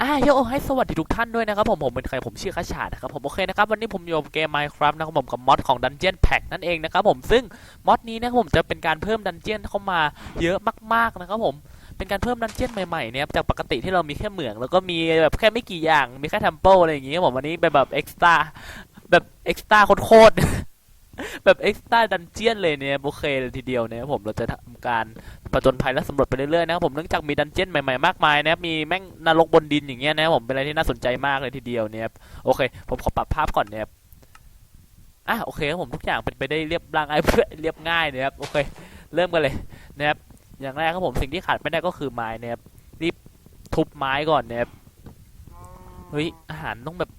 อ่าโยให้สวัสดีทุกท่านด้วยนะครับผมผมเป็นใครผมชื่อคาชาดนะครับผมโอเคนะครับวันนี้ผมอยู่กับเกม Minecraft นะครับผมกับมอดของ Dungeon Pack นั่นเองนะครับผมซึ่งมอดนี้นะครับผมจะเป็นการเพิ่มดันเจียนเข้ามาเยอะมากๆนะครับผมเป็นการเพิ่มดันเจียนใหม่ๆเนี่ยจากปกติที่เรามีแค่เหมือง แล้วก็มีแบบแค่ไม่กี่อย่างมีแค่เทมเปิลอะไรอย่างเงี้ยผมวันนี้เป็นแบบเอ็กซ์ตร้าแบบเอ็กซ์ตร้าโคตร แบบเอ็กซ์ต้าดันเจียนเลยเนี่ยโอเคเลยทีเดียวเนี่ยผมเราจะทำการผจญภัยและสำรวจไปเรื่อยๆนะครับผมเนื่องจากมีดันเจี้ยนใหม่ๆมากมายนะครับมีแม่งนรกบนดินอย่างเงี้ยนะครับผมเป็นอะไรที่น่าสนใจมากเลยทีเดียวเนี่ยโอเค ผมขอปรับภาพก่อนเนี่ยครับอะโอเคครับผมทุกอย่างเป็นไปได้เรียบร่างไอ้เพื่อเรียบง่ายนะครับโอเค เริ่มกันเลยนะครับอย่างแรกครับผมสิ่งที่ขาดไม่ได้ก็คือไม้นะครับรีบทุบไม้ก่อนนะครับเฮ้ยอาหารต้องแบบ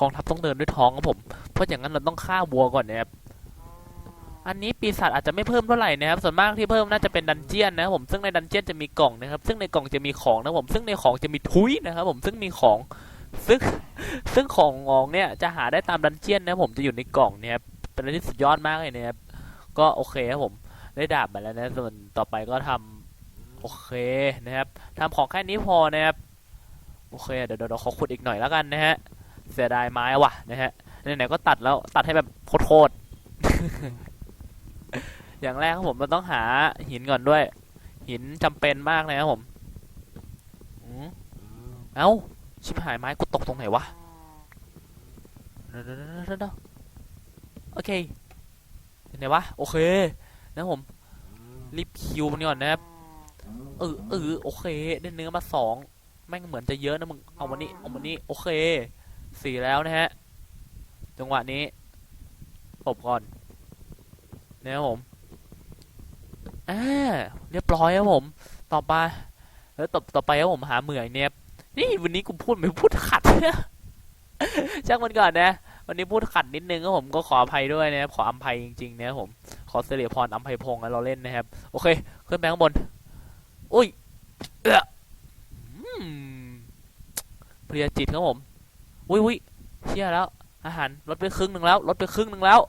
กองทัพต้องเดินด้วยท้องครับผม เพราะอย่างนั้นเราต้องฆ่าวัวก่อนนะครับ อันนี้ปีศาจอาจจะไม่เพิ่มเท่าไหร่นะครับ ส่วนมากที่เพิ่มน่าจะเป็นดันเจียนนะครับผม ซึ่งในดันเจียนจะมีกล่องนะครับ ซึ่งในกล่องจะมีของนะครับผม ซึ่งในของจะมีทุยนะครับผม ซึ่งมีของ ซึ่ง ซึ่งของงองเนี่ยจะหาได้ตามดันเจียนนะครับผมจะอยู่ในกล่องเนี่ยครับ เป็นอะไรที่สุดยอดมากเลยนะครับ ก็โอเคครับผม ได้ดาบมาแล้วนะ ส่วนต่อไปก็ทำโอเคนะครับทำของแค่นี้พอนะครับ โอเค เดี๋ยวเดี๋ยวเราขอขุดอีกหน่อยแล้วกันนะฮะ เสียดายไม้ว่ะนะฮะ ไหนๆก็ตัดแล้ว ตัดให้แบบโคตรๆ อย่างแรกครับผมเราต้องหาหินก่อนด้วย หินจำเป็นมากนะครับผมอืมเอ้าชิบหายไม้กูตกตรงไหนวะเดี๋ยวเดี๋ยวเดี๋ยวเดี๋ยวโอเคเห็นไหนวะโอเคนะครับผมรีบคิวมันก่อนนะครับเออเออโอเคได้เนื้อมาสองแม่งเหมือนจะเยอะนะมึงเอามานี่เอามานี่โอเคสี่แล้วนะฮะจังหวะนี้ปบก่อนนะครับผม อ่าเรียบร้อยครับผม ต่อไปแล้วต่อต่อไปครับผมหาเหมืองเนี่ยนี่วันนี้กูพูดไม่พูดขัดช่างมันก่อนนะ วันนี้พูดขัดนิดนึงครับผมก็ขออภัยด้วยนะครับขออภัยจริงๆนะครับผม ขอเสรียพรอภัยพงษ์แล้วเราเล่นนะครับ โอเค ขึ้นไปข้างบน อุ้ยเอออืมเพลียจิตครับผม อุ้ยอุ้ยเชี่ยแล้ว อาหารลดไปครึ่งหนึ่งแล้วลดไปครึ่งหนึ่งแล้ว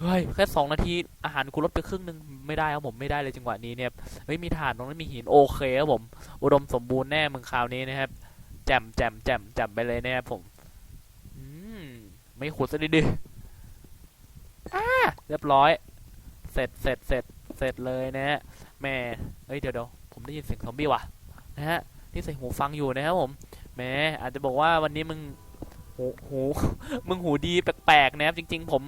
เฮ้ยแค่สองนาทีอาหารกูลดไปครึ่งหนึ่งไม่ได้ครับผมไม่ได้เลยจังหวะนี้เนี่ยเฮ้ยมีถ่านตรงนั้นมีหินโอเคครับผมอุดมสมบูรณ์แน่มึงคราวนี้นะครับแจ่มแจ่มแจ่มแจ่มไปเลยนะครับผมอืมไม่ขุดซะดีๆอ่าเรียบร้อย เสร็จเสร็จเสร็จเสร็จเลยนะฮะแม่เฮ้ยเดี๋ยวเดี๋ยวผมได้ยินเสียงซอมบี้ว่ะนะฮะที่ใส่หูฟังอยู่นะครับผมแหมอาจจะบอกว่าวันนี้มึงหูหูมึงหูดีแปลกๆนะครับจริง ๆ ผม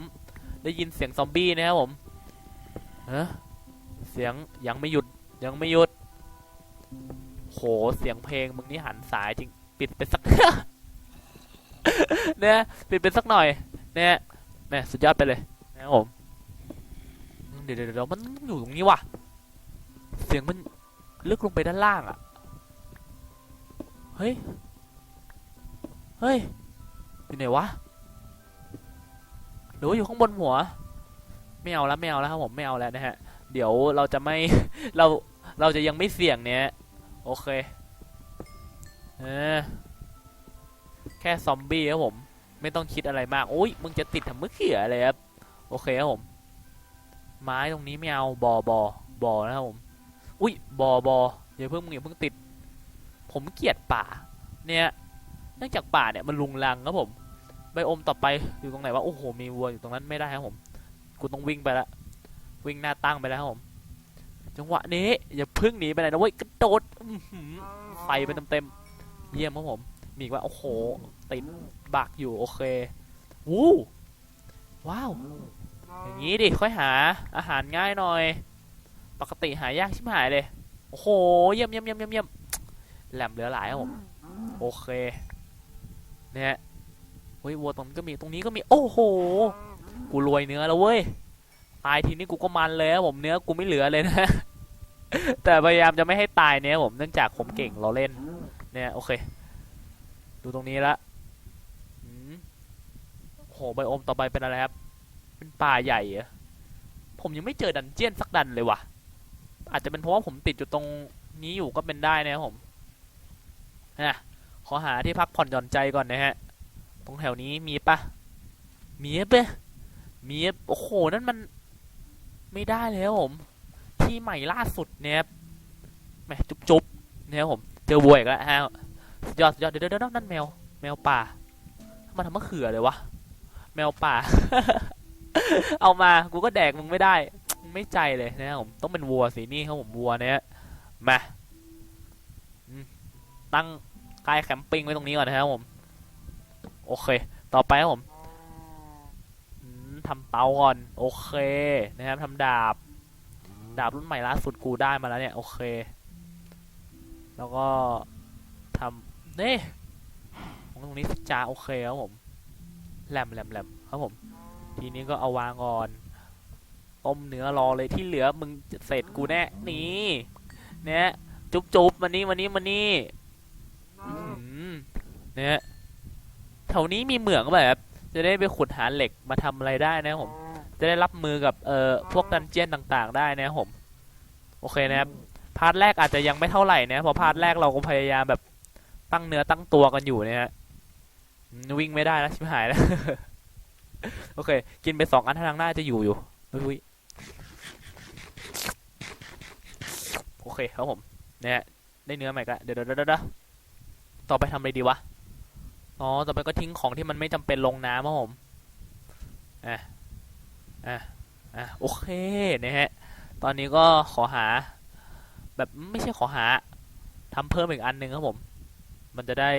ได้ยินเสียงซอมบี้นะครับผมเอะเสียงยังไม่หยุดยังไม่หยุด โหเสียงเพลงมึงนี่หันสายจริงปิดไปสักเนี่ยปิดไปสักหน่อยเนี่ยแหม่สุดยอดไปเลยนะครับผมเดี๋ยวเดี๋ยวเดี๋ยวมันองอยู่ตรงนี้ว่ะ เสียงมันลึกลงไปด้านล่างอะ เฮ้ย เฮ้ยอยู่ไหนวะ หรือว่าอยู่ข้างบนหัว ไม่เอาแล้วไม่เอาแล้วครับผมไม่เอาแล้วนะฮะ เดี๋ยวเราจะไม่ เรา เราจะยังไม่เสี่ยงเนี่ยโอเค เออ แค่ซอมบี้ครับผม ไม่ต้องคิดอะไรมาก โอ้ย มึงจะติดทำมือเขี่ยอะไรครับ โอเคครับผม ไม้ตรงนี้ไม่เอา บอบอบอนะครับผม อุ้ย บอบออย่าเพิ่งมึงอย่าเพิ่งติด ผมเกลียดป่า เนี่ย เนื่องจากป่าเนี่ยมันลุงลังครับผม ไบโอมต่อไปอยู่ตรงไหนวะโอ้โหมีวัวอยู่ตรงนั้นไม่ได้ครับผมกูต้องวิ่งไปละวิ่งหน้าตั้งไปแล้วครับผม จังหวะนี้อย่าพึ่งหนีไปไหนนะเว้ยกระโดดไฟไปเต็มๆเยี่ยมครับผมมีว่าโอ้โหติดบักอยู่โอเควู้ว้าวอย่างนี้ดิค่อยหาอาหารง่ายหน่อย ปกติหายากชิบหายเลยโอ้โหเยี่ยมเยี่ยมเยี่ยมเยี่ยมแหลมเหลือหลายครับผมโอเคเนี่ย เฮ้ยวัวตรงนี้ก็มีตรงนี้ก็มีโอ้โห กูรวยเนื้อแล้วเว้ยตายทีนี้กูก็มันเลยผมเนื้อกูไม่เหลือเลยนะ แต่พยายามจะไม่ให้ตายเนี่ยผมเนื่องจากผมเก่งเราเล่น เนี่ยโอเค ดูตรงนี้ละอืมโหไบโอมต่อไปเป็นอะไรครับ เป็นป่าใหญ่อะผมยังไม่เจอดันเจียนสักดันเลยว่ะ อาจจะเป็นเพราะว่าผมติดอยู่ตรงนี้อยู่ก็เป็นได้นะครับผมนะขอหาที่พักผ่อนหย่อนใจก่อนนะฮะ ตรงแถวนี้มีปะมีปะมีปโอ้โห นั่นมันไม่ได้เลยครับผม ที่ใหม่ล่าสุดเนี่ยครับแหมจุ๊บเนี่ยผม เจอวัวอีกแล้วฮะยอดยอดเดี๋ยวเดี๋ยวเดี๋ยวนั่นแมว แมวป่า มันทำมะเขือเลยวะ แมวป่า เอามา กูก็แดกมึงไม่ได้ ไม่ใจเลยนะผม ต้องเป็นวัวสินี่ครับผมวัวเนี่ยมาตั้งกายแคมปิ้งไว้ตรงนี้ก่อนนะครับผม โอเค ต่อไปครับผมทำเตาก่อน โอเคนะครับทำดาบ ดาบรุ่นใหม่ล่าสุดกูได้มาแล้วเนี่ย โอเค แล้วก็ทำเนี่ตรงนี้สจาโอเคครับผมแหลมแหลมแหลมครับผม ทีนี้ก็เอาวางก่อนต้มเนื้อรอเลยที่เหลือมึงเสร็จกูแน่นี่เนี่ยจุ๊บจุ๊บมานี่มานี่มานี่เนี่ย แถวนี้มีเหมืองแบบ จะได้ไปขุดหาเหล็กมาทำอะไรได้นะผม จะได้รับมือกับเอ่อพวกดันเจียนต่างๆ ได้นะผม โอเคนะครับพาร์ทแรกอาจจะยังไม่เท่าไหร่นะเพราะพาร์ทแรกเราก็พยายามแบบตั้งเนื้อตั้งตัวกันอยู่เนี่ยฮะวิ่งไม่ได้แล้วชิบหายแล้วโอเค กินไปสองอันทางหน้าจะอยู่อยู่อุ้ยโอเคครับผมเนี่ยได้เนื้อใหม่ก็เดี๋ยวเดี๋ยวเดี๋ยวเดี๋ยวต่อไปทำอะไรดีวะ อ๋อ ต่อไปก็ทิ้งของที่มันไม่จำเป็นลงน้ำครับผม อะ อะ อะ โอเคนะฮะ ตอนนี้ก็ขอหา แบบไม่ใช่ขอหาทำเพิ่มอีกอันหนึ่งครับผม มันจะได้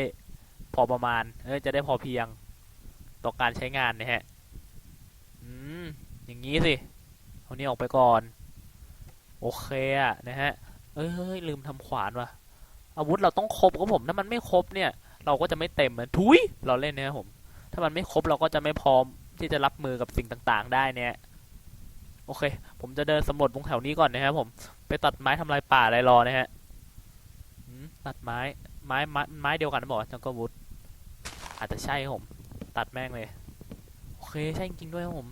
พอประมาณ เออจะได้พอเพียงต่อการใช้งานนะฮะ อืม อย่างนี้สิเอานี้ออกไปก่อน โอเคอะนะฮะ เอ้ยลืมทำขวานว่ะ อาวุธเราต้องครบครับผม ถ้ามันไม่ครบเนี่ย เราก็จะไม่เต็มอะทุยเราเล่นนะครับผม ถ้ามันไม่ครบเราก็จะไม่พร้อมที่จะรับมือกับสิ่งต่างๆ ได้เนี่ย โอเค ผมจะเดินสำรวจตรงแถวนี้ก่อนนะครับผม ไปตัดไม้ทำลายป่าอะไรรอนะฮะตัดไม้ไม้ไม้ไม้เดียวกันบอกจังก็วุฒอาจจะใช่ผม ตัดแม่งเลย โอเคใช่จริงด้วยครับผม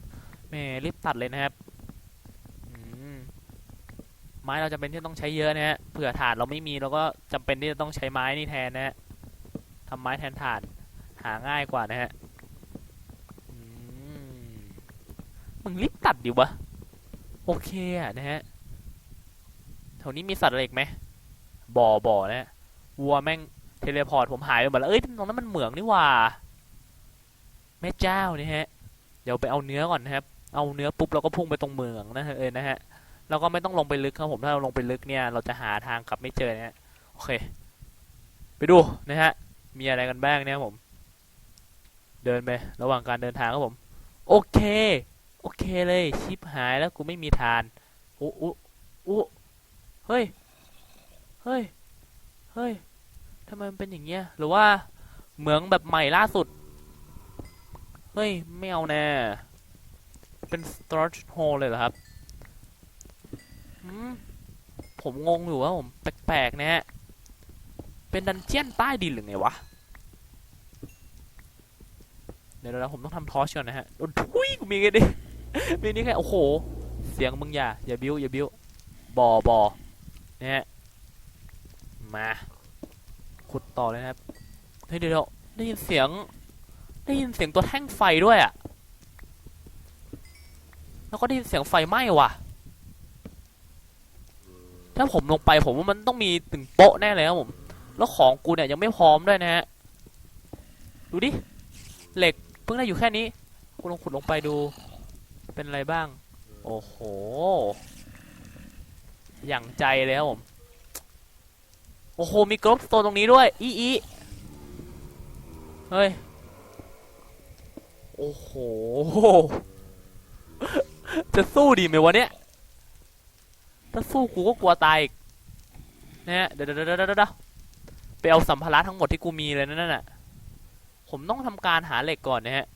แหมรีบตัดเลยนะครับไม้เราจำเป็นที่ต้องใช้เยอะนะฮะเผื่อถานเราไม่มีเราก็จำเป็นที่จะต้องใช้ไม้นี่แทนนะฮะ ทำไม้แทนถ่าน หาง่ายกว่านะฮะมึงรีบตัดดิวะ โอเคอะนะฮะแถวนี้มีสัตว์อะไรอีกไหมบ่อบ่อนะฮะวัวแม่งเทเลพอร์ตผมหายไปหมดแล้วเอ้ยตรงนั้นมันเหมืองนี่ว่าแม่เจ้านี่ฮะ เดี๋ยวไปเอาเนื้อก่อนนะครับ เอาเนื้อปุ๊บเราก็พุ่งไปตรงเหมืองนะฮะเออนะฮะแล้วก็ไม่ต้องลงไปลึกครับผมถ้าเราลงไปลึกเนี่ย เราจะหาทางกลับไม่เจอนะฮะโอเค ไปดูนะฮะ มีอะไรกันบ้างเนี่ยผม เดินไประหว่างการเดินทางครับผม โอเค โอเคเลยชิปหายแล้วกูไม่มีทานโอ้โอ้โอ้เฮ้ย เฮ้ย เฮ้ยทำไมมันเป็นอย่างเงี้ย หรือว่าเหมืองแบบใหม่ล่าสุด เฮ้ย ไม่เอาแน่ เป็น storage hole เลยเหรอครับผมงงอยู่ว่าผมแปลกๆนะฮะ เป็นดันเจียนใต้ดินหรือไงวะ เดี๋ยวเราผมต้องทำทอชก่อนนะฮะ โอ้ยทุยกูมีแค่นี้มีนี่แค่ โอ้โห เสียงมึงอย่า อย่าบิ้ว อย่าบิ้ว บอบอนะฮะ มา ขุดต่อเลยนะครับ เฮ้ยเดี๋ยวได้ยินเสียง ได้ยินเสียงตัวแท่งไฟด้วยอะ่ะแล้วก็ได้ยินเสียงไฟไหม้ว่ะ ถ้าผมลงไปผมว่ามันต้องมีถึงโปะแน่เลยครับผม แล้วของกูเนี่ยยังไม่พร้อมด้วยนะฮะ ดูดิ เหล็กเพิ่งได้อยู่แค่นี้ กูลองขุดลงไปดู เป็นอะไรบ้าง โอ้โห อย่างใจเลยครับผม โอ้โห มีกรอบโตนตรงนี้ด้วย อีอีเฮ้ย โอ้โห จะสู้ดีไหมวะเนี่ย ถ้าสู้กูก็กลัวตายอีกนะฮะเดี๋ยเดี๋ยวเดี๋ยวเดี๋ยวเดี๋ยว ไปเอาสัมภาระทั้งหมดที่กูมีเลยนั่นน่ะ ผมต้องทำการหาเหล็กก่อนนะฮะ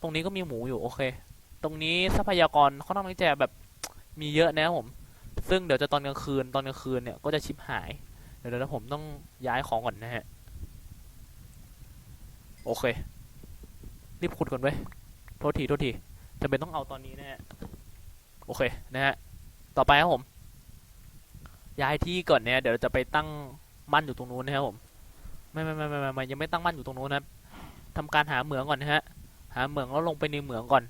ตรงนี้ก็มีหมูอยู่โอเค ตรงนี้ทรัพยากรเขาต้องจะแบบมีเยอะนะผม ซึ่งเดี๋ยวจะตอนกลางคืนตอนกลางคืนเนี่ยก็จะชิบหาย เดี๋ยวเดี๋ยวผมต้องย้ายของก่อนนะฮะ โอเค รีบขุดก่อนเว้โทษทีโทษทีจำเป็นต้องเอาตอนนี้นะฮะ โอเคนะฮะ ต่อไปครับผม ย้ายที่ก่อนเนี่ยเดี๋ยวเราจะไปตั้งมั่นอยู่ตรงนู้นนะครับผม ไม่ไม่ไม่ไม่ไม่ยังไม่ตั้งมั่นอยู่ตรงนู้นนะครับทำการหาเหมืองก่อนนะฮะ หาเหมืองแล้วลงไปในเหมืองก่อน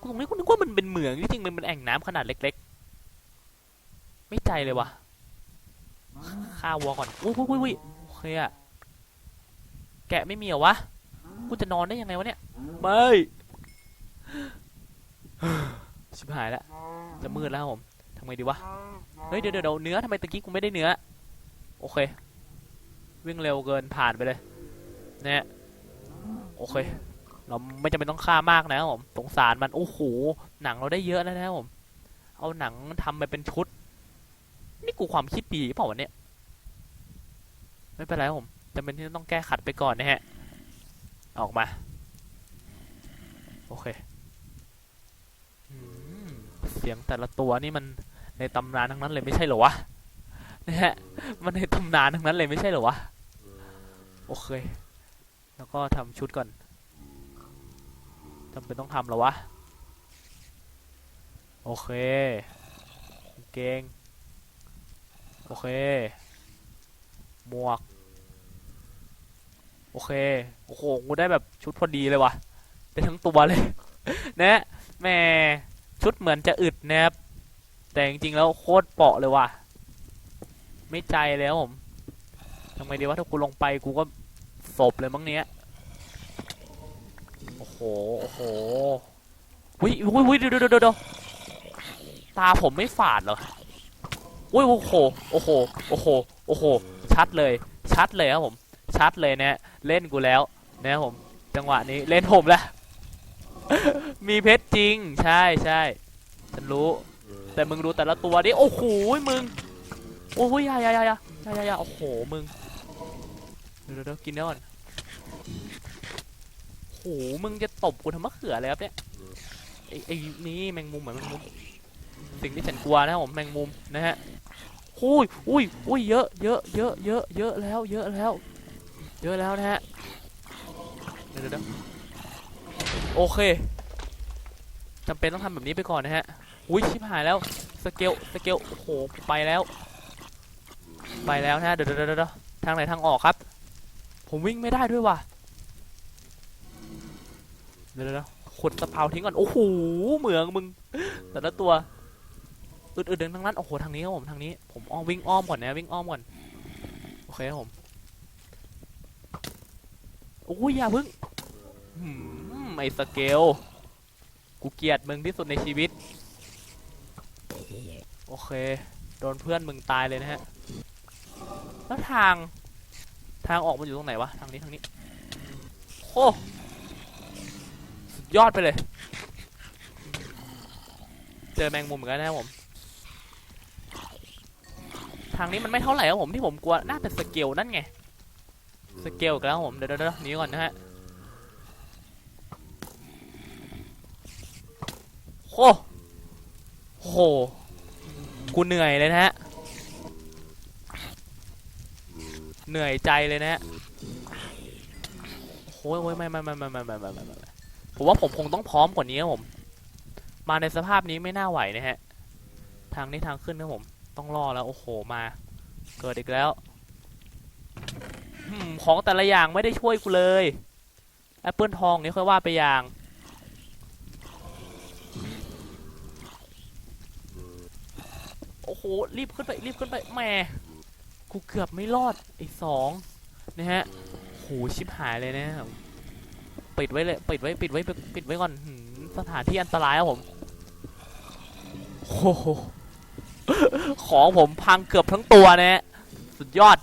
กูตรงนี้กูนึกว่ามันเป็นเหมืองที่จริงมันเป็นแอ่งน้ำขนาดเล็ก ๆ ไม่ใจเลยวะฆ่าวัวก่อนอุ้ยอุ้ยอุ้ยอุ้ยโอเคอะแกะไม่มีเหรอวะกูจะนอนได้ยังไงวะเนี่ยไม่ชิบหายแล้วจะมืดแล้วผมทำไงดีวะเฮ้ยเดี๋ยวเดี๋ยวเนื้อทำไมตะกี้กูไม่ได้เนื้อ โอเค วิ่งเร็วเกินผ่านไปเลยเนี่ยโอเค เราไม่จำเป็นต้องฆ่ามากนะครับผมสงสารมันโอ้โหหนังเราได้เยอะแล้วนะครับผมเอาหนังทำไปเป็นชุด นี่กูความคิดดีเปล่าวะเนี่ยไม่เป็นไรครับผมจำเป็นที่ต้องแก้ขัดไปก่อนนะฮะ ออกมา โอเคอืมเสียงแต่ละตัวนี่มันในตำนานทั้งนั้นเลยไม่ใช่เหรอวะ นะฮะ มันในตำนานทั้งนั้นเลยไม่ใช่เหรอวะ โอเค แล้วก็ทำชุดก่อนจำเป็นต้องทำเหรอวะ โอเคเกง โอเค หมวก โอเค โอ้โห กูได้แบบชุดพอดีเลยว่ะได้ทั้งตัวเลย นะแม่ชุดเหมือนจะอึดนะครับแต่จริงๆแล้วโคตรเปราะเลยว่ะ ไม่ใจแล้วผมทำไงดีวะถ้ากูลงไปกูก็ศพเลยมั้งเนี้ยโอ้โหโอ้โหวิวิวิวเดี๋ยวเดี๋ยวเดี๋ยวตาผมไม่ฝาดเหรออุ้ยโอ้โหโอ้โหโอ้โหโอ้โหชัดเลย ชัดเลยครับผม ชัดเลยเนี่ยเล่นกูแล้วนะผม จังหวะนี้เล่นผมแล้วมีเพชรจริง ใช่ใช่ฉันรู้ แต่มึงดูแต่ละตัวดิโอ้โหมึง โอ้ยยายายายายายาโอ้โห มึง เดี๋ยวเดี๋ยวกินเนื้ก่อนโอ้โห มึงจะตบกูทำมะเขืออะไรครับเนี่ย ไอ้ไอ้นี่แมงมุมเหมือนแมงมุม สิ่งที่ฉันกลัวนะครับผมแมงมุมนะฮะอุ้ยอุ้ยอุ้ยเยอะเยอะเยอะเยอะเยอะแล้ว เยอะแล้ว เยอะแล้วนะฮะ เดี๋ยวเดี๋ยวเดี๋ยวโอเคจำเป็นต้องทำแบบนี้ไปก่อนนะฮะ อุ้ยชิบหายแล้ว สเกล สเกล โอ้โห ไปแล้ว ไปแล้วนะเดี๋ยวเดี๋ยวเดี๋ยวทางไหนทางออกครับ ผมวิ่งไม่ได้ด้วยว่ะเดี๋ยวเดี๋ยวขุดสะเพาทิ้งก่อนโอ้โหเหมืองมึง แต่ละตัวอึดๆเดินทั้งนั้นโอ้โหทางนี้ครับผมทางนี้ผมอ้อมวิ่งอ้อมก่อนนะวิ่งอ้อมก่อนโอเคครับผมโอ้ยอย่าพึ่งหืมไอสเกลกูเกลียดมึงที่สุดในชีวิต โอเค โดนเพื่อนมึงตายเลยนะฮะ แล้วทาง ทางออกมันอยู่ตรงไหนวะ ทางนี้ทางนี้ โอ้สุดยอดไปเลย เจอแมงมุมเหมือนกันนะครับผม ทางนี้มันไม่เท่าไหร่ครับผมที่ผมกลัว น่าเป็นสเกลนั่นไง สเกลอีกแล้วผม เดี๋ยวเดี๋ยวเดี๋ยวหนีก่อนนะฮะ โอ้โหกูเหนื่อยเลยนะฮะ เหนื่อยใจเลยนะฮะโอ้ยโอ้ยไม่ไม่ไม่ไม่ไม่ไม่ไม่ไม่ไม่ผมว่าผมคงต้องพร้อมกว่านี้ครับผม มาในสภาพนี้ไม่น่าไหวนะฮะ ทางนี้ทางขึ้นครับผม ต้องรอแล้ว โอ้โห มา เกิดอีกแล้วของแต่ละอย่างไม่ได้ช่วยกูเลยแอปเปิลทองนี่ค่อยว่าไปอย่าง โอ้โห รีบขึ้นไป รีบขึ้นไปแหม กูเกือบไม่รอดไอ้สองนะฮะโหชิบหายเลยนะปิดไว้เลยปิดไว้ปิดไว้ปิดไว้ก่อนสถานที่อันตรายครับผมโอ้โหของผมพังเกือบทั้งตัวนะฮะสุดยอด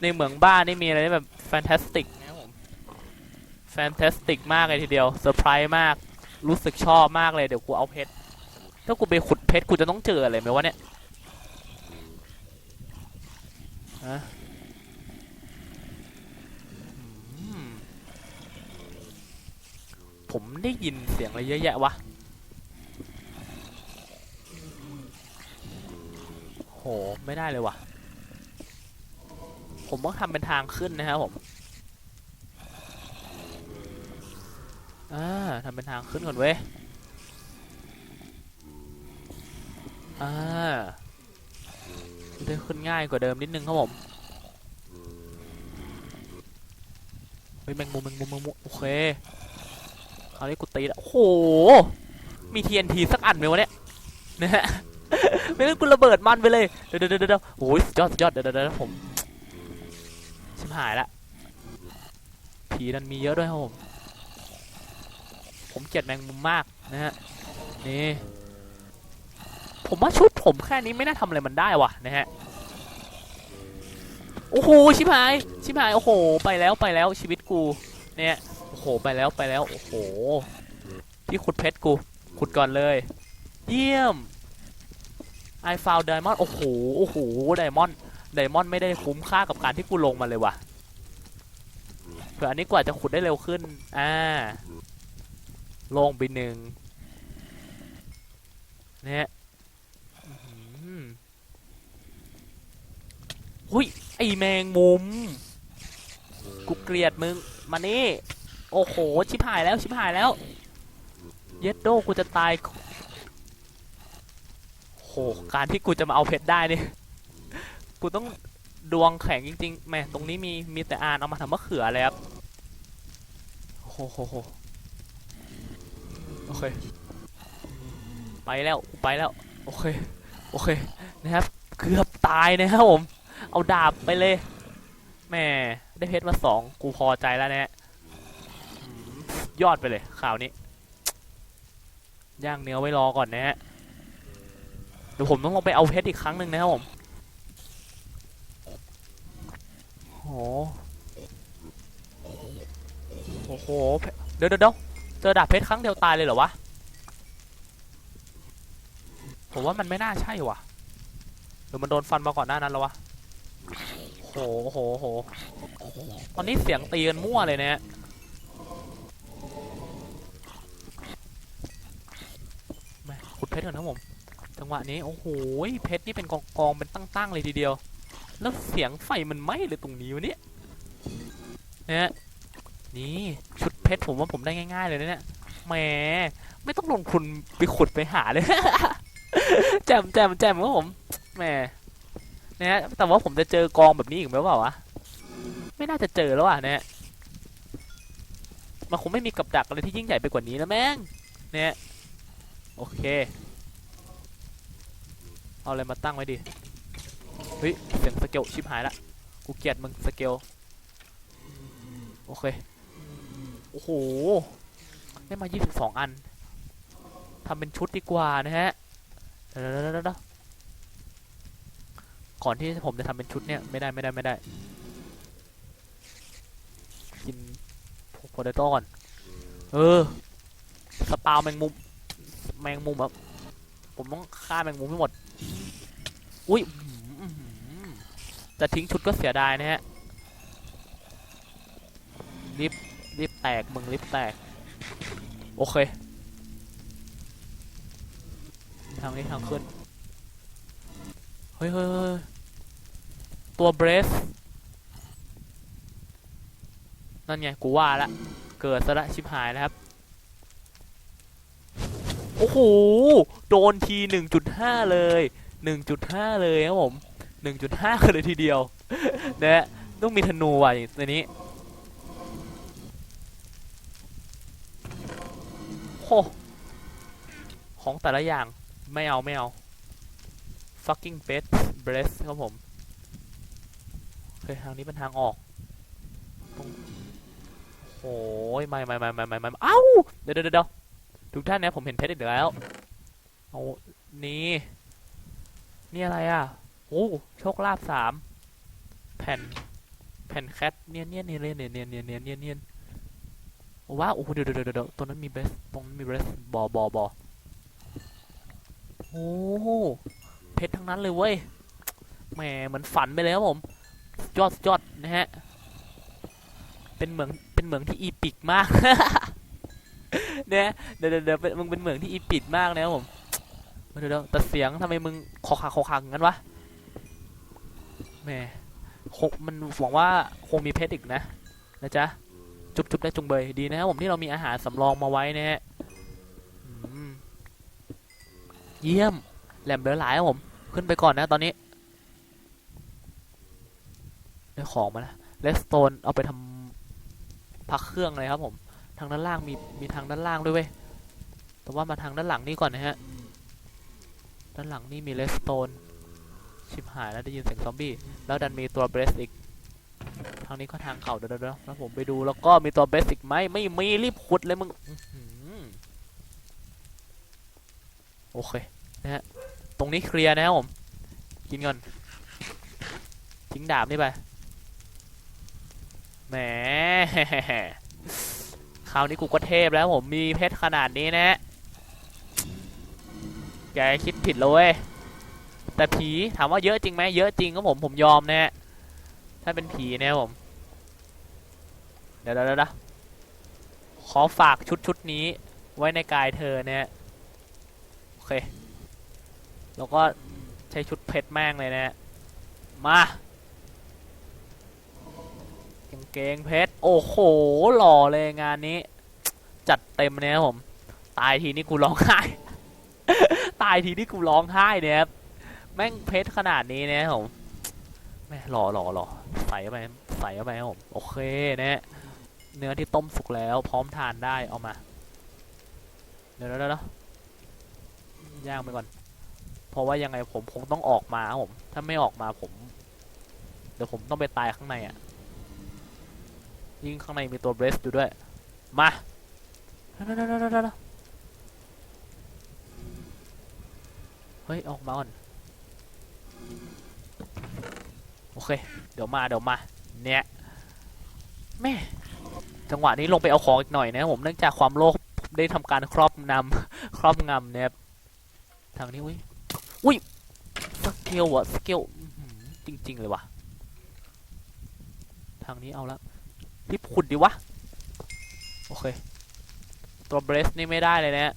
ในเหมืองบ้านนี่มีอะไรแบบแฟนตาสติกนะครับผมแฟนตาสติกมากเลยทีเดียวเซอร์ไพรส์มากรู้สึกชอบมากเลยเดี๋ยวกูเอาเพชรถ้ากูไปขุดเพชรกูจะต้องเจออะไรไหมวะเนี่ย ฮะผมได้ยินเสียงอะไรเยอะแยะวะ โห ไม่ได้เลยว่ะผมต้องทำเป็นทางขึ้นนะครับผม อ่าทำเป็นทางขึ้นก่อนเว้ย อ่า จะได้ขึ้นง่ายกว่าเดิมนิดนึงครับผมเฮ้ยแมงมุมแมงมุมแมงมุมโอเคคราวนี้กูตีแล้วโอ้โหมี TNT สักอันไหมวะเนี่ยนะฮะไม่งั้นกูระเบิดมันไปเลยเดี๋ยวเดี๋ยวเดี๋ยวโอ้ยยอดยอดเดี๋ยวเดี๋ยวเดี๋ยวผมชิบหายละผีนั้นมีเยอะด้วยครับผมผมเกลียดแมงมุมมากนะฮะนี่ ผมว่าชุดผมแค่นี้ไม่น่าทำอะไรมันได้ว่ะนะฮะ โอ้โหชิบหาย ชิบหาย โอ้โห ไปแล้วไปแล้วชีวิตกู เนี่ย โอ้โห ไปแล้วไปแล้ว โอ้โห ที่ขุดเพชรกู ขุดก่อนเลย เยี่ยม I found diamond โอ้โห โอ้โห diamond diamond ไม่ได้คุ้มค่ากับการที่กูลงมาเลยว่ะ เผื่ออันนี้กว่าจะขุดได้เร็วขึ้น อ่า ลงไปหนึ่งเนี่ยอื้อหือ หุยไอแมงมุม กูเกลียดมึง มานี่ โอ้โห ชิบหายแล้ว ชิบหายแล้ว เย็ดโดกูจะตาย โห การที่กูจะมาเอาเพชรได้นี่ กูต้องดวงแข็งจริงๆแม่ตรงนี้มี มีแต่อานเอามาทำมะเขือเลยครับโอ้โหโหโหโอเค ไปแล้ว ไปแล้ว โอเค โอเค นะครับ เกือบตายนะครับผม เอาดาบไปเลยแม่ได้เพชรมาสองกูพอใจแล้วนะยอดไปเลยข่าวนี้ย่างเนื้อไว้รอก่อนนะฮะเดี๋ยวผมต้องลงไปเอาเพชรอีกครั้งหนึ่งนะครับผมโอ้โหโอ้โหเดี๋ยวเดี๋ยวเดี๋ยวเจอดาบเพชรครั้งเดียวตายเลยเหรอวะผมว่ามันไม่น่าใช่วะหรือมันโดนฟันมาก่อนหน้านั้นแล้ววะ โหโหโหตอนนี้เสียงตีกันมั่วเลยนะฮะแม่ขุดเพชรก่อนนะผม จังหวะนี้ โอ้โห เพชรนี่เป็นกองกองเป็นตั้งๆเลยทีเดียว แล้วเสียงไฟมันไหม้เลยตรงนี้วะเนี่ยเนี่ยนี่ชุดเพชรผมว่าผมได้ง่าย ๆ เลยนะเนี่ย แหม ไม่ต้องลงทุนไปขุดไปหาเลย แจมแจมแจมครับผม แหม นี่ยแต่ว่าผมจะเจอกองแบบนี้อีกไหมวะวะไม่น่าจะเจอแล้วอะเนี่ยมันคงไม่มีกับดักอะไรที่ยิ่งใหญ่ไปกว่านี้แล้วแม่งเนี่ยโอเค เอาอะไรมาตั้งไว้ดิเฮ้ยเสียงสเกลชิบหายละกูเกลียดมึงสเกลโอเคโอ้โหได้มา 22 อันทำเป็นชุดดีกว่านะฮะเดี๋ยวๆๆๆ ก่อนที่ผมจะทำเป็นชุดเนี่ยไม่ได้ไม่ได้ไม่ได้ กินโพเตโต้ก่อน เออ สปาวแมงมุม แมงมุมแบบผมต้องฆ่าแมงมุมให้หมด อุ้ยจะทิ้งชุดก็เสียดายนะฮะรีบรีบแตกมึงรีบแตก โอเค ทางนี้ทางขึ้น เฮ้ยเฮ้ย ตัวเบรสนั่นไง กูว่าละ เกิดซะละชิบหายแล้วครับ โอ้โห โดนทีหนึ่งจุดห้าเลยหนึ่งจุดห้าเลยครับผมหนึ่งจุดห้าเลยทีเดียวนะฮะต้องมีธนูว่ะอย่างตัวนี้โหของแต่ละอย่างไม่เอา ไม่เอา fucking best breast ครับผม โอเคทางนี้เป็นทางออกตรงโอ้ยไม่ไม่ไม่ไม่ไม่ไม่เอ้าเดี๋ยวเดี๋ยวเดี๋ยวทุกท่านนะผมเห็นเพชรอีกแล้วเอานี่นี่อะไรอะโอ้โชคลาภสามแผ่นแผ่นแคทเนียนเนียนเนียนเนียนเนียนเนียนเนียนเนียนเนียนว้าวโอ้โหเดี๋ยวเดี๋ยวเดี๋ยวเดี๋ยวตรงนั้นมีเบสตรงนั้นมีเบสบอบอบอโอ้เพชรทั้งนั้นเลยเว้ยแหมเหมือนฝันไปเลยครับผม ยอดยอดนะฮะ เป็นเหมือง เป็นเหมืองที่อีปิกมากเนี่ยเดี๋ยวเดี๋ยวเดี๋ยวมึงเป็นเหมืองที่อีปิกมากนะครับผมเดี๋ยวเดี๋ยวแต่เสียงทำไมมึงคอขาคอคังงั้นวะแหม่คงมันหวังว่าคงมีเพชรอีกนะนะจ๊ะจุบจุบได้จุงเบยดีนะครับผมที่เรามีอาหารสำรองมาไว้นะฮะเยี่ยมแหลมเหลือหลายครับผม ขึ้นไปก่อนนะตอนนี้ ได้ของมาแล้วเลสโตนเอาไปทำพักเครื่องเลยครับผม ทางด้านล่างมีมีทางด้านล่างด้วยเว้ย แต่ว่ามาทางด้านหลังนี่ก่อนนะฮะ ด้านหลังนี่มีเลสโตนชิบหายแล้วได้ยินเสียงซอมบี้ แล้วดันมีตัวเบสอีก ทางนี้ก็ทางเก่าเดี๋ยวเดี๋ยวแล้วผมไปดูแล้วก็มีตัวเบสิกไหมไม่มีรีบขุดเลยมึงโอเคนะฮะ ตรงนี้เคลียร์นะครับผม กินก่อนทิ้งดาบนี่ไป แหมคราวนี้กูก็เทพแล้วผมมีเพชรขนาดนี้นะแกคิดผิดเลยเว้ยแต่ผีถามว่าเยอะจริงไหมเยอะจริงก็ผมผมยอมนะถ้าเป็นผีนี่ผม เดี๋ยวเดี๋ยวขอฝากชุดชุดนี้ไว้ในกายเธอเนี่ยโอเค แล้วก็ใช้ชุดเพชรแม่งเลยนะมา เกงเพชร โอ้โห หล่อเลยงานนี้ จัดเต็มเนี่ยผม ตายทีนี่กูร้องไห้ ตายทีนี่กูร้องไห้เนี่ยครับ แม่งเพชรขนาดนี้เนี่ยผมแม่หล่อหล่อหล่อใส่เข้าไปใส่เข้าไปครับผม โอเคเนี่ยเนื้อที่ต้มสุกแล้วพร้อมทานได้เอามา เดี๋ยวเดี๋ยวเดี๋ยวย่างไปก่อน เพราะว่ายังไงผมคงต้องออกมาผม ถ้าไม่ออกมาผม เดี๋ยวผมต้องไปตายข้างในอะ ยิ่งข้างในมีตัวเบรสอยู่ด้วย มาเฮ้ย ออกมาก่อน โอเค เดี๋ยวมาเดี๋ยวมา เนี่ยแม่จังหวะนี้ลงไปเอาของอีกหน่อยนะผมเนื่องจากความโลภได้ทำการครอบนำครอบงำเนี่ยทางนี้อุ้ยอุ้ยสเกลอะสเกลจริง ๆ เลยว่ะ ทางนี้เอาละ รีบขุดดิวะ โอเค ตัวเบรสนี่ไม่ได้เลยนะ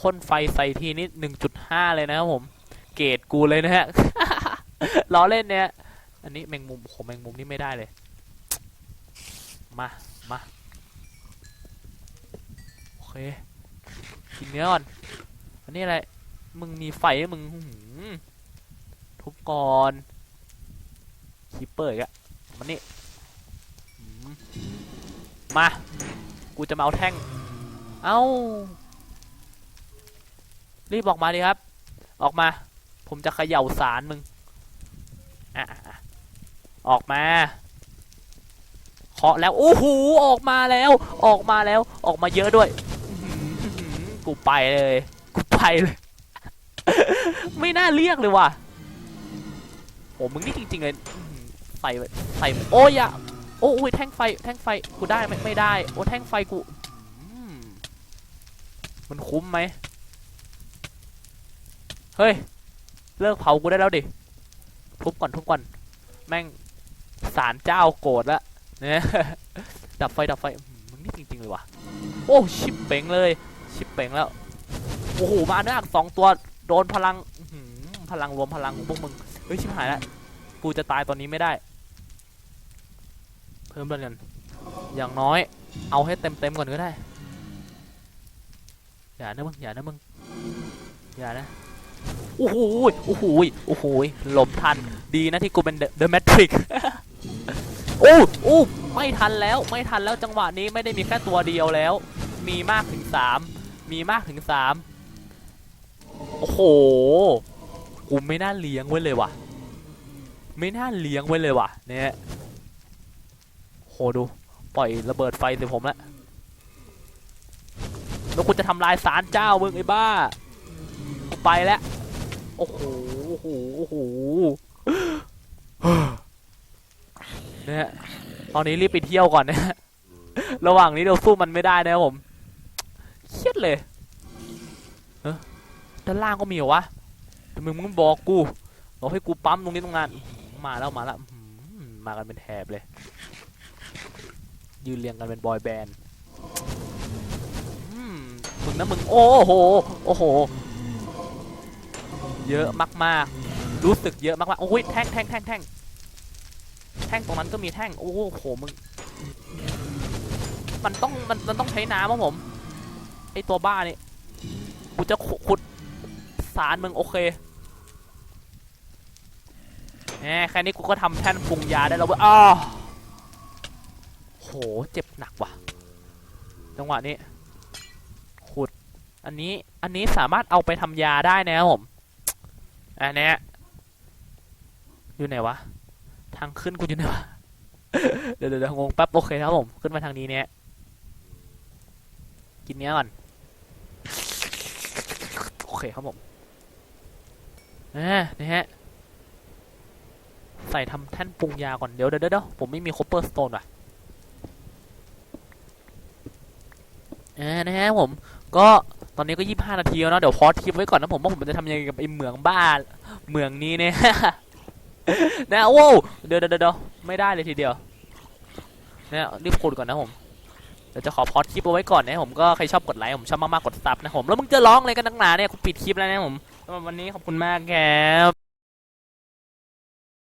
พ่นไฟใส่ทีนี่หนึ่งจุดห้าเลยนะครับผม เกรดกูเลยนะฮะล้อเล่นเนี่ยอันนี้แมงมุมโหแมงมุมนี่ไม่ได้เลย มา มา โอเค กินเนื้อก่อน อันนี้อะไร มึงมีไฟมึงทุบก่อนคีเปอร์อีกอะมันนี่ มา กูจะมาเอาแท่ง เอ้า รีบออกมาดิครับ ออกมา ผมจะเขย่าสารมึง อะออกมาเคาะแล้ว โอ้โห ออกมาแล้ว ออกมาแล้ว ออกมาเยอะด้วย กูไปเลย กูไปเลย ไม่น่าเรียกเลยว่ะโอ้มึงนี่จริงๆเลย ใส่ ใส่ โอ้ยอะ โอ้ยแท่งไฟแท่งไฟกูได้ไหมไม่ได้ โอ้แท่งไฟกูมันคุ้มไหมเฮ้ย เลิกเผากูได้แล้วดิทุบก่อนทุบก่อน แม่งสารเจ้าโกรธละเนี่ยดับไฟดับไฟมึงนี่จริงๆเลยวะโอ้ชิปเป่งเลย ชิปเป่งแล้วโอ้โหมาเนื้อสองตัวโดนพลังพลังรวมพลังของพวกมึงเฮ้ยชิบหายแล้วกูจะตายตอนนี้ไม่ได้ เพิ่มเลือดกัน อย่างน้อย เอาให้เต็มเต็มๆก่อนก็ได้ อย่านะมึง อย่านะมึง อย่านะ โอ้โหโอ้โหโอ้โหหลบทัน ดีนะที่กูเป็นเดอะแมทริกโอ้โอ้ไม่ทันแล้ว ไม่ทันแล้วจังหวะนี้ไม่ได้มีแค่ตัวเดียวแล้ว มีมากถึงสามมีมากถึงสามโอ้โห กูไม่น่าเลี้ยงไว้เลยว่ะ ไม่น่าเลี้ยงไว้เลยว่ะ เนี่ย หดู ปล่อยระเบิดไฟใส่ผมแล้วแล้วกูจะทำลายสารเจ้ามึงไอ้บ้าไปแล้วโอ้โหโอ้โหโอ้โหเนี่ยตอนนี้รีบไปเที่ยวก่อนนะระหว่างนี้เราสู้มันไม่ได้นะผมเครียดเลยเอ้อด้านล่างก็มีเหรอวะทำไมมึงบอกกูบอกให้กูปั๊มตรงนี้ตรงนั้นมาแล้วมาแล้วมากันเป็นแถบเลย ยืนเรียงกันเป็นบอยแบนด์มึงนะมึง โอ้โห โอ้โห เยอะมากๆ รู้สึกเยอะมากๆ โอ้ยแท่งแท่งแท่งแท่งแท่งตรงนั้นก็มีแท่ง โอ้โห มึง มันต้อง มันมันต้องใช้น้ำครับผม ไอตัวบ้านี่ กูจะขุขุดสารมึงโอเคแหมแค่นี้กูก็ทำแท่นปรุงยาได้แล้วเว้ยอ้าว โห เจ็บหนักว่ะ จังหวะนี้ ขุด อันนี้ อันนี้สามารถเอาไปทำยาได้นะครับผม อันเนี้ยอยู่ไหนวะ ทางขึ้นกูอยู่ไหนวะ เดี๋ยวเดี๋ยวเดี๋ยวงงแป๊บโอเคครับผม ขึ้นมาทางนี้เนี่ย กินเนี้ยก่อน โอเคครับผมอ่านะฮะ ใส่ทำแท่นปรุงยาก่อน เดี๋ยวเดี๋ยวเดี๋ยวผมไม่มีคอปเปอร์สโตนว่ะ อ่านะฮะผม ก็ตอนนี้ก็ยี่ห้านาทีแล้วเนาะเดี๋ยวพอสคลิปไว้ก่อนนะผมว่าผมจะทำยังไงกับไอ้เหมืองบ้าเหมืองนี้เนี่ยนะโว้เดี๋ยวเดี๋ยวเดี๋ยวไม่ได้เลยทีเดียวเนี่ยรีบขุดก่อนนะผมเดี๋ยวจะขอพอดคลิปเอาไว้ก่อนนะผมก็ใครชอบกดไลค์ผมชอบมากๆกดซับนะผมแล้วมึงจะร้องอะไรกันนักหนาเนี่ยกูปิดคลิปแล้วนะผมวันนี้ขอบคุณมากครับ